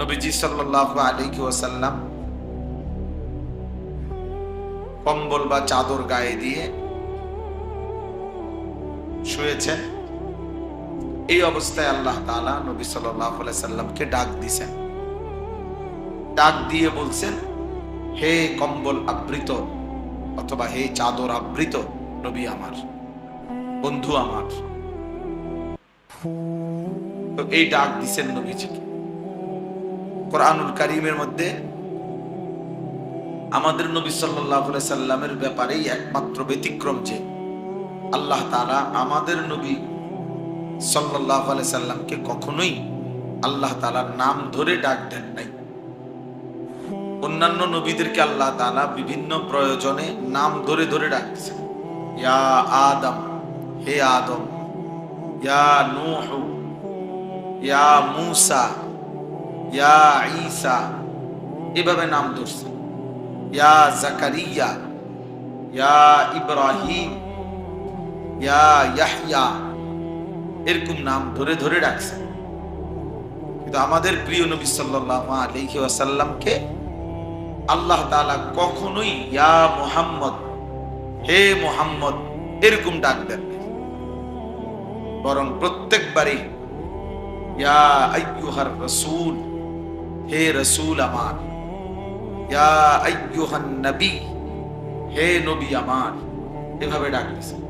নবীজি সাল্লাহ আলাইহি ওয়াসাল্লাম কম্বল বা চাদর গায়ে দিয়ে শুয়েছেন। এই অবস্থায় আল্লাহ তাআলা নবী সাল্লাহ সাল্লামকে ডাক দিছেন। ডাক দিয়ে বলছেন, হে কম্বল আবৃত অথবা হে চাদর আবৃত নবী আমার, বন্ধু আমার। তো এই ডাক দিছেন নবীজিকে। কোরআনুল কারিমের মধ্যে আমাদের নবী সাল্লাহ সাল্লামের ব্যাপারেই একমাত্র ব্যতিক্রম যে আল্লাহ তাআলা আমাদের নবী সাল্লাহ সাল্লামকে কখনোই আল্লাহ তাআলার নাম ধরে ডাক দেন নাই। অন্যান্য নবীদেরকে আল্লাহ তালা বিভিন্ন প্রয়োজনে নাম ধরে ধরে ডাকছেন ইয়া আদম, হে আদম, ইয়া নূহ, ইয়া মূসা ইয়া ঈসা, এভাবে নাম ধরছেন ইয়া জাকারিয়া, ইয়া ইব্রাহিম, ইয়া ইয়াহইয়া, এরকম নাম ধরে ধরে ডাকছেন কিন্তু আমাদের প্রিয় নবী সাল্লাল্লাহু আলাইহি ওয়াসাল্লামকে আল্লাহ তাআলা কখনোই ইয়া মুহাম্মদ, হে মুহাম্মদ, এরকম ডাক দেন বরং প্রত্যেকবারই ইয়া আইয়ুহার রাসূল হে রসুল আমার। ইয়া আইয়ুহান নবী হে নবী আমার। এভাবে ডাক দিয়েছেন